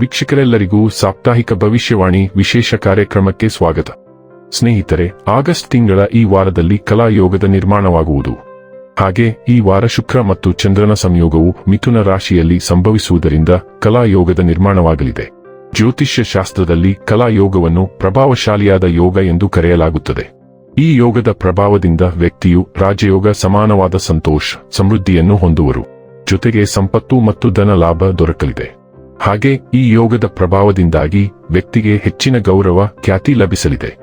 ವೀಕ್ಷಕರೆಲ್ಲರಿಗೂ ಸಾಪ್ತಾಹಿಕ ಭವಿಷ್ಯವಾಣಿ ವಿಶೇಷ ಕಾರ್ಯಕ್ರಮಕ್ಕೆ ಸ್ವಾಗತ. ಸ್ನೇಹಿತರೆ, ಆಗಸ್ಟ್ ತಿಂಗಳ ಈ ವಾರದಲ್ಲಿ ಕಲಾಯೋಗದ ನಿರ್ಮಾಣವಾಗುವುದು. ಹಾಗೆ ಈ ವಾರ ಶುಕ್ರ ಮತ್ತು ಚಂದ್ರನ ಸಂಯೋಗವು ಮಿಥುನ ರಾಶಿಯಲ್ಲಿ ಸಂಭವಿಸುವುದರಿಂದ ಕಲಾಯೋಗದ ನಿರ್ಮಾಣವಾಗಲಿದೆ. ಜ್ಯೋತಿಷ್ಯ ಶಾಸ್ತ್ರದಲ್ಲಿ ಕಲಾಯೋಗವನ್ನು ಪ್ರಭಾವಶಾಲಿಯಾದ ಯೋಗ ಎಂದು ಕರೆಯಲಾಗುತ್ತದೆ. ಈ ಯೋಗದ ಪ್ರಭಾವದಿಂದ ವ್ಯಕ್ತಿಯು ರಾಜಯೋಗ ಸಮಾನವಾದ ಸಂತೋಷ, ಸಮೃದ್ಧಿಯನ್ನು ಹೊಂದುವರು. ಜೊತೆಗೆ ಸಂಪತ್ತು ಮತ್ತು ಧನ ಲಾಭ ದೊರಕಲಿದೆ. ಹಾಗೆ ಈ ಯೋಗದ ಪ್ರಭಾವದಿಂದಾಗಿ ವ್ಯಕ್ತಿಗೆ ಹೆಚ್ಚಿನ ಗೌರವ, ಖ್ಯಾತಿ ಲಭಿಸಲಿದೆ.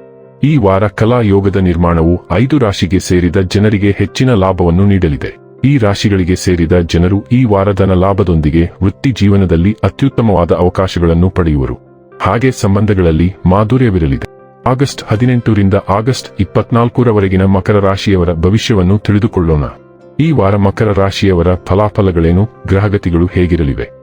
ಈ ವಾರ ಕಲಾ ಯೋಗದ ನಿರ್ಮಾಣವು ಐದು ರಾಶಿಗೆ ಸೇರಿದ ಜನರಿಗೆ ಹೆಚ್ಚಿನ ಲಾಭವನ್ನು ನೀಡಲಿದೆ. ಈ ರಾಶಿಗಳಿಗೆ ಸೇರಿದ ಜನರು ಈ ವಾರದನ ಲಾಭದೊಂದಿಗೆ ವೃತ್ತಿ ಜೀವನದಲ್ಲಿ ಅತ್ಯುತ್ತಮವಾದ ಅವಕಾಶಗಳನ್ನು ಪಡೆಯುವರು. ಹಾಗೆ ಸಂಬಂಧಗಳಲ್ಲಿ ಮಾಧುರ್ಯವಿರಲಿದೆ. ಆಗಸ್ಟ್ ಹದಿನೆಂಟರಿಂದ ಆಗಸ್ಟ್ ಇಪ್ಪತ್ನಾಲ್ಕರವರೆಗಿನ ಮಕರ ರಾಶಿಯವರ ಭವಿಷ್ಯವನ್ನು ತಿಳಿದುಕೊಳ್ಳೋಣ. ಈ ವಾರ ಮಕರ ರಾಶಿಯವರ ಫಲಾಫಲಗಳೇನು, ಗ್ರಹಗತಿಗಳು ಹೇಗಿರಲಿವೆ?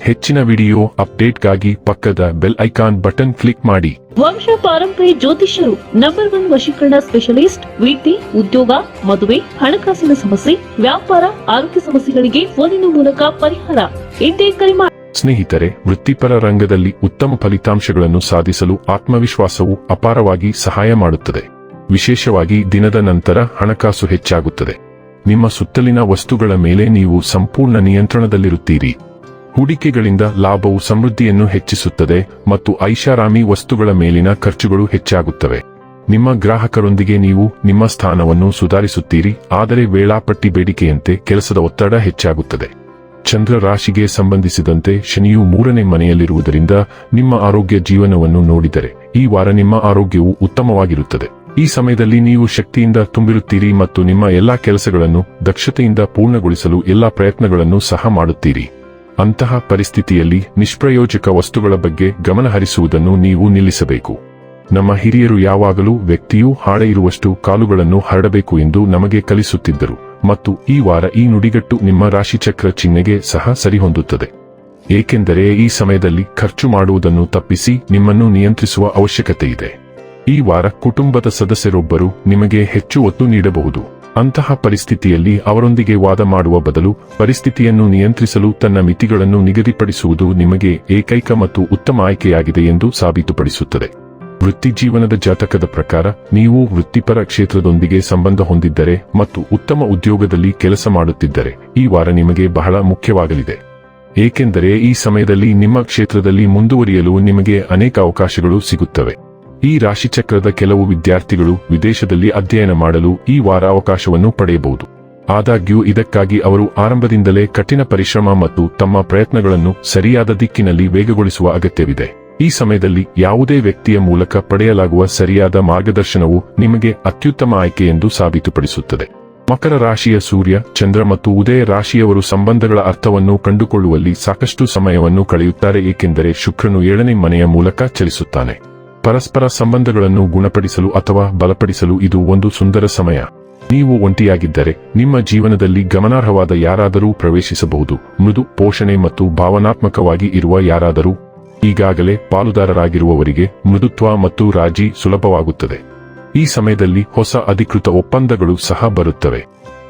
ಹೆಚ್ಚಿನ ವಿಡಿಯೋ ಅಪ್ಡೇಟ್ಗಾಗಿ ಪಕ್ಕದ ಬೆಲ್ ಐಕಾನ್ ಬಟನ್ ಕ್ಲಿಕ್ ಮಾಡಿ. ವಂಶ ಪಾರಂಪರ್ಯ ಜ್ಯೋತಿಷ್ಯರು ನಂಬರ್ ಒನ್ ವಶೀಕರಣ ಸ್ಪೆಷಲಿಸ್ಟ್ ವೀಟಿ ಉದ್ಯೋಗ ಮದುವೆ ಹಣಕಾಸಿನ ಸಮಸ್ಯೆ ವ್ಯಾಪಾರ ಆರೋಗ್ಯ ಸಮಸ್ಯೆಗಳಿಗೆ ಫೋನಿನ ಮೂಲಕ ಪರಿಹಾರ. ಎಂದೇ ಕರೆ ಮಾಡಿ ಸ್ನೇಹಿತರೆ ವೃತ್ತಿಪರ ರಂಗದಲ್ಲಿ ಉತ್ತಮ ಫಲಿತಾಂಶಗಳನ್ನು ಸಾಧಿಸಲು ಆತ್ಮವಿಶ್ವಾಸವು ಅಪಾರವಾಗಿ ಸಹಾಯ ಮಾಡುತ್ತದೆ. ವಿಶೇಷವಾಗಿ ದಿನದ ನಂತರ ಹಣಕಾಸು ಹೆಚ್ಚಾಗುತ್ತದೆ. ನಿಮ್ಮ ಸುತ್ತಲಿನ ವಸ್ತುಗಳ ಮೇಲೆ ನೀವು ಸಂಪೂರ್ಣ ನಿಯಂತ್ರಣದಲ್ಲಿರುತ್ತೀರಿ. ಹೂಡಿಕೆಗಳಿಂದ ಲಾಭವು ಸಮೃದ್ಧಿಯನ್ನು ಹೆಚ್ಚಿಸುತ್ತದೆ ಮತ್ತು ಐಷಾರಾಮಿ ವಸ್ತುಗಳ ಮೇಲಿನ ಖರ್ಚುಗಳು ಹೆಚ್ಚಾಗುತ್ತವೆ. ನಿಮ್ಮ ಗ್ರಾಹಕರೊಂದಿಗೆ ನೀವು ನಿಮ್ಮ ಸ್ಥಾನವನ್ನು ಸುಧಾರಿಸುತ್ತೀರಿ, ಆದರೆ ವೇಳಾಪಟ್ಟಿ ಬೇಡಿಕೆಯಂತೆ ಕೆಲಸದ ಒತ್ತಡ ಹೆಚ್ಚಾಗುತ್ತದೆ. ಚಂದ್ರ ರಾಶಿಗೆ ಸಂಬಂಧಿಸಿದಂತೆ ಶನಿಯು ಮೂರನೇ ಮನೆಯಲ್ಲಿರುವುದರಿಂದ ನಿಮ್ಮ ಆರೋಗ್ಯ ಜೀವನವನ್ನು ನೋಡಿದರೆ ಈ ವಾರ ನಿಮ್ಮ ಆರೋಗ್ಯವು ಉತ್ತಮವಾಗಿರುತ್ತದೆ. ಈ ಸಮಯದಲ್ಲಿ ನೀವು ಶಕ್ತಿಯಿಂದ ತುಂಬಿರುತ್ತೀರಿ ಮತ್ತು ನಿಮ್ಮ ಎಲ್ಲಾ ಕೆಲಸಗಳನ್ನು ದಕ್ಷತೆಯಿಂದ ಪೂರ್ಣಗೊಳಿಸಲು ಎಲ್ಲಾ ಪ್ರಯತ್ನಗಳನ್ನು ಸಹ ಮಾಡುತ್ತೀರಿ. ಅಂತಹ ಪರಿಸ್ಥಿತಿಯಲ್ಲಿ ನಿಷ್ಪ್ರಯೋಜಕ ವಸ್ತುಗಳ ಬಗ್ಗೆ ಗಮನಹರಿಸುವುದನ್ನು ನೀವು ನಿಲ್ಲಿಸಬೇಕು. ನಮ್ಮ ಹಿರಿಯರು ಯಾವಾಗಲೂ ವ್ಯಕ್ತಿಯು ಹಾಳೆ ಇರುವಷ್ಟು ಕಾಲುಗಳನ್ನು ಹರಡಬೇಕು ಎಂದು ನಮಗೆ ಕಲಿಸುತ್ತಿದ್ದರು ಮತ್ತು ಈ ವಾರ ಈ ನುಡಿಗಟ್ಟು ನಿಮ್ಮ ರಾಶಿಚಕ್ರ ಚಿಹ್ನೆಗೆ ಸಹ ಸರಿಹೊಂದುತ್ತದೆ. ಏಕೆಂದರೆ ಈ ಸಮಯದಲ್ಲಿ ಖರ್ಚು ಮಾಡುವುದನ್ನು ತಪ್ಪಿಸಿ ನಿಮ್ಮನ್ನು ನಿಯಂತ್ರಿಸುವ ಅವಶ್ಯಕತೆ ಇದೆ ಈ ವಾರ ಕುಟುಂಬದ ಸದಸ್ಯರೊಬ್ಬರು ನಿಮಗೆ ಹೆಚ್ಚು ಒತ್ತು ನೀಡಬಹುದು. ಅಂತಹ ಪರಿಸ್ಥಿತಿಯಲ್ಲಿ ಅವರೊಂದಿಗೆ ವಾದ ಮಾಡುವ ಬದಲು ಪರಿಸ್ಥಿತಿಯನ್ನು ನಿಯಂತ್ರಿಸಲು ತನ್ನ ಮಿತಿಗಳನ್ನು ನಿಗದಿಪಡಿಸುವುದು ನಿಮಗೆ ಏಕೈಕ ಮತ್ತು ಉತ್ತಮ ಆಯ್ಕೆಯಾಗಿದೆ ಎಂದು ಸಾಬೀತುಪಡಿಸುತ್ತದೆ. ವೃತ್ತಿಜೀವನದ ಜಾತಕದ ಪ್ರಕಾರ, ನೀವು ವೃತ್ತಿಪರ ಕ್ಷೇತ್ರದೊಂದಿಗೆ ಸಂಬಂಧ ಹೊಂದಿದ್ದರೆ ಮತ್ತು ಉತ್ತಮ ಉದ್ಯೋಗದಲ್ಲಿ ಕೆಲಸ ಮಾಡುತ್ತಿದ್ದರೆ ಈ ವಾರ ನಿಮಗೆ ಬಹಳ ಮುಖ್ಯವಾಗಲಿದೆ. ಏಕೆಂದರೆ ಈ ಸಮಯದಲ್ಲಿ ನಿಮ್ಮ ಕ್ಷೇತ್ರದಲ್ಲಿ ಮುಂದುವರಿಯಲು ನಿಮಗೆ ಅನೇಕ ಅವಕಾಶಗಳು ಸಿಗುತ್ತವೆ. ಈ ರಾಶಿಚಕ್ರದ ಕೆಲವು ವಿದ್ಯಾರ್ಥಿಗಳು ವಿದೇಶದಲ್ಲಿ ಅಧ್ಯಯನ ಮಾಡಲು ಈ ವಾರ ಅವಕಾಶವನ್ನು ಪಡೆಯಬಹುದು. ಆದಾಗ್ಯೂ ಇದಕ್ಕಾಗಿ ಅವರು ಆರಂಭದಿಂದಲೇ ಕಠಿಣ ಪರಿಶ್ರಮ ಮತ್ತು ತಮ್ಮ ಪ್ರಯತ್ನಗಳನ್ನು ಸರಿಯಾದ ದಿಕ್ಕಿನಲ್ಲಿ ವೇಗಗೊಳಿಸುವ ಅಗತ್ಯವಿದೆ. ಈ ಸಮಯದಲ್ಲಿ ಯಾವುದೇ ವ್ಯಕ್ತಿಯ ಮೂಲಕ ಪಡೆಯಲಾಗುವ ಸರಿಯಾದ ಮಾರ್ಗದರ್ಶನವು ನಿಮಗೆ ಅತ್ಯುತ್ತಮ ಆಯ್ಕೆ ಎಂದು ಸಾಬೀತುಪಡಿಸುತ್ತದೆ. ಮಕರ ರಾಶಿಯ ಸೂರ್ಯ, ಚಂದ್ರ ಮತ್ತು ಉದಯ ರಾಶಿಯವರು ಸಂಬಂಧಗಳ ಅರ್ಥವನ್ನು ಕಂಡುಕೊಳ್ಳುವಲ್ಲಿ ಸಾಕಷ್ಟು ಸಮಯವನ್ನು ಕಳೆಯುತ್ತಾರೆ ಏಕೆಂದರೆ ಶುಕ್ರನು ಏಳನೇ ಮನೆಯ ಮೂಲಕ ಚಲಿಸುತ್ತಾನೆ. ಪರಸ್ಪರ ಸಂಬಂಧಗಳನ್ನು ಗುಣಪಡಿಸಲು ಅಥವಾ ಬಲಪಡಿಸಲು ಇದು ಒಂದು ಸುಂದರ ಸಮಯ. ನೀವು ಒಂಟಿಯಾಗಿದ್ದರೆ, ನಿಮ್ಮ ಜೀವನದಲ್ಲಿ ಗಮನಾರ್ಹವಾದ ಯಾರಾದರೂ ಪ್ರವೇಶಿಸಬಹುದು. ಮೃದು, ಪೋಷಣೆ ಮತ್ತು ಭಾವನಾತ್ಮಕವಾಗಿ ಇರುವ ಯಾರಾದರೂ ಈಗಾಗಲೇ ಪಾಲುದಾರರಾಗಿರುವವರಿಗೆ ಮೃದುತ್ವ ಮತ್ತು ರಾಜಿ ಸುಲಭವಾಗುತ್ತದೆ. ಈ ಸಮಯದಲ್ಲಿ ಹೊಸ ಅಧಿಕೃತ ಒಪ್ಪಂದಗಳು ಸಹ ಬರುತ್ತವೆ.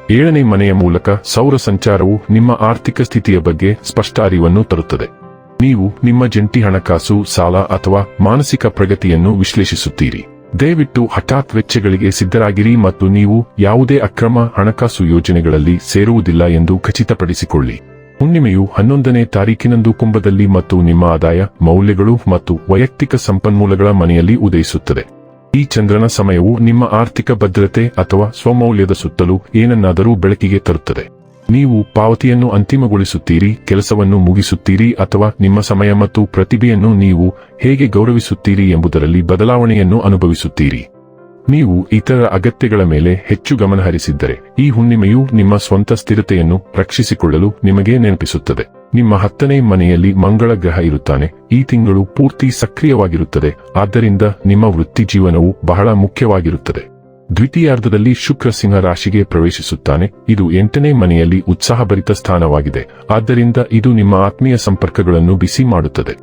ಏಳನೇ ಮನೆಯ ಮೂಲಕ ಸೌರ ಸಂಚಾರವು ನಿಮ್ಮ ಆರ್ಥಿಕ ಸ್ಥಿತಿಯ ಬಗ್ಗೆ ಸ್ಪಷ್ಟ ಅರಿವನ್ನು ತರುತ್ತದೆ. ನೀವು ನಿಮ್ಮ ಜಂಟಿ ಹಣಕಾಸು, ಸಾಲ ಅಥವಾ ಮಾನಸಿಕ ಪ್ರಗತಿಯನ್ನು ವಿಶ್ಲೇಷಿಸುತ್ತೀರಿ. ದಯವಿಟ್ಟು ಹಠಾತ್ ವೆಚ್ಚಗಳಿಗೆ ಸಿದ್ಧರಾಗಿರಿ ಮತ್ತು ನೀವು ಯಾವುದೇ ಅಕ್ರಮ ಹಣಕಾಸು ಯೋಜನೆಗಳಲ್ಲಿ ಸೇರುವುದಿಲ್ಲ ಎಂದು ಖಚಿತಪಡಿಸಿಕೊಳ್ಳಿ. ಹುಣ್ಣಿಮೆಯು ಹನ್ನೊಂದನೇ ತಾರೀಕಿನಂದು ಕುಂಭದಲ್ಲಿ ಮತ್ತು ನಿಮ್ಮ ಆದಾಯ, ಮೌಲ್ಯಗಳು ಮತ್ತು ವೈಯಕ್ತಿಕ ಸಂಪನ್ಮೂಲಗಳ ಮನೆಯಲ್ಲಿ ಉದಯಿಸುತ್ತದೆ. ಈ ಚಂದ್ರನ ಸಮಯವು ನಿಮ್ಮ ಆರ್ಥಿಕ ಭದ್ರತೆ ಅಥವಾ ಸ್ವಮೌಲ್ಯದ ಸುತ್ತಲೂ ಏನನ್ನಾದರೂ ಬೆಳಕಿಗೆ ತರುತ್ತದೆ. ನೀವು ಪಾವತಿಯನ್ನು ಅಂತಿಮಗೊಳಿಸುತ್ತೀರಿ, ಕೆಲಸವನ್ನು ಮುಗಿಸುತ್ತೀರಿ ಅಥವಾ ನಿಮ್ಮ ಸಮಯ ಮತ್ತು ಪ್ರತಿಭೆಯನ್ನು ನೀವು ಹೇಗೆ ಗೌರವಿಸುತ್ತೀರಿ ಎಂಬುದರಲ್ಲಿ ಬದಲಾವಣೆಯನ್ನು ಅನುಭವಿಸುತ್ತೀರಿ. ನೀವು ಇತರ ಅಗತ್ಯಗಳ ಮೇಲೆ ಹೆಚ್ಚು ಗಮನಹರಿಸಿದ್ದರೆ ಈ ಹುಣ್ಣಿಮೆಯು ನಿಮ್ಮ ಸ್ವಂತ ಸ್ಥಿರತೆಯನ್ನು ರಕ್ಷಿಸಿಕೊಳ್ಳಲು ನಿಮಗೆ ನೆನಪಿಸುತ್ತದೆ. ನಿಮ್ಮ ಹತ್ತನೇ ಮನೆಯಲ್ಲಿ ಮಂಗಳ ಗ್ರಹ ಇರುತ್ತಾನೆ, ಈ ತಿಂಗಳು ಪೂರ್ತಿ ಸಕ್ರಿಯವಾಗಿರುತ್ತದೆ, ಆದ್ದರಿಂದ ನಿಮ್ಮ ವೃತ್ತಿ ಜೀವನವು ಬಹಳ ಮುಖ್ಯವಾಗಿರುತ್ತದೆ. ದ್ವಿತೀಯಾರ್ಧದಲ್ಲಿ ಶುಕ್ರ ಸಿಂಹ ರಾಶಿಗೆ ಪ್ರವೇಶಿಸುತ್ತಾನೆ. ಇದು ಎಂಟನೇ ಮನೆಯಲ್ಲಿ ಉತ್ಸಾಹಭರಿತ ಸ್ಥಾನವಾಗಿದೆ. ಆದ್ದರಿಂದ ಇದು ನಿಮ್ಮ ಆತ್ಮೀಯ ಸಂಪರ್ಕಗಳನ್ನು ಬಿಸಿ ಮಾಡುತ್ತದೆ.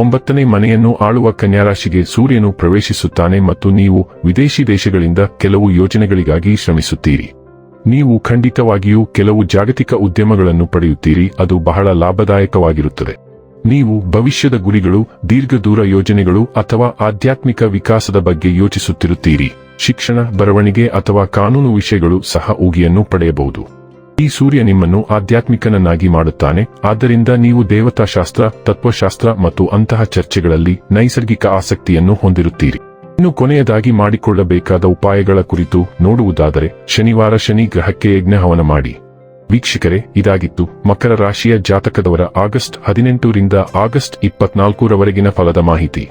ಒಂಬತ್ತನೇ ಮನೆಯನ್ನು ಆಳುವ ಕನ್ಯಾರಾಶಿಗೆ ಸೂರ್ಯನು ಪ್ರವೇಶಿಸುತ್ತಾನೆ ಮತ್ತು ನೀವು ವಿದೇಶಿ ದೇಶಗಳಿಂದ ಕೆಲವು ಯೋಜನೆಗಳಿಗಾಗಿ ಶ್ರಮಿಸುತ್ತೀರಿ. ನೀವು ಖಂಡಿತವಾಗಿಯೂ ಕೆಲವು ಜಾಗತಿಕ ಉದ್ಯಮಗಳನ್ನು ಪಡೆಯುತ್ತೀರಿ. ಅದು ಬಹಳ ಲಾಭದಾಯಕವಾಗಿರುತ್ತದೆ. ನೀವು ಭವಿಷ್ಯದ ಗುರಿಗಳು ದೀರ್ಘದೂರ ಯೋಜನೆಗಳು ಅಥವಾ ಆಧ್ಯಾತ್ಮಿಕ ವಿಕಾಸದ ಬಗ್ಗೆ ಯೋಚಿಸುತ್ತಿರುತ್ತೀರಿ. ಶಿಕ್ಷಣ, ಬರವಣಿಗೆ ಅಥವಾ ಕಾನೂನು ವಿಷಯಗಳು ಸಹ ಉಗಿಯನ್ನು ಪಡೆಯಬಹುದು. ಈ ಸೂರ್ಯ ನಿಮ್ಮನ್ನು ಆಧ್ಯಾತ್ಮಿಕನನ್ನಾಗಿ ಮಾಡುತ್ತಾನೆ. ಆದ್ದರಿಂದ ನೀವು ದೇವತಾಶಾಸ್ತ್ರ, ತತ್ವಶಾಸ್ತ್ರ ಮತ್ತು ಅಂತಹ ಚರ್ಚೆಗಳಲ್ಲಿ ನೈಸರ್ಗಿಕ ಆಸಕ್ತಿಯನ್ನು ಹೊಂದಿರುತ್ತೀರಿ. ಇನ್ನು ಕೊನೆಯದಾಗಿ ಮಾಡಿಕೊಳ್ಳಬೇಕಾದ ಉಪಾಯಗಳ ಕುರಿತು ನೋಡುವುದಾದರೆ, ಶನಿವಾರ ಶನಿ ಗ್ರಹಕ್ಕೆ ಯಜ್ಞಹವನ ಮಾಡಿ. ವೀಕ್ಷಕರೇ, ಇದಾಗಿತ್ತು ಮಕರ ರಾಶಿಯ ಜಾತಕದವರ ಆಗಸ್ಟ್ ಹದಿನೆಂಟರಿಂದ ಆಗಸ್ಟ್ ಇಪ್ಪತ್ನಾಲ್ಕರವರೆಗಿನ ಫಲದ ಮಾಹಿತಿ.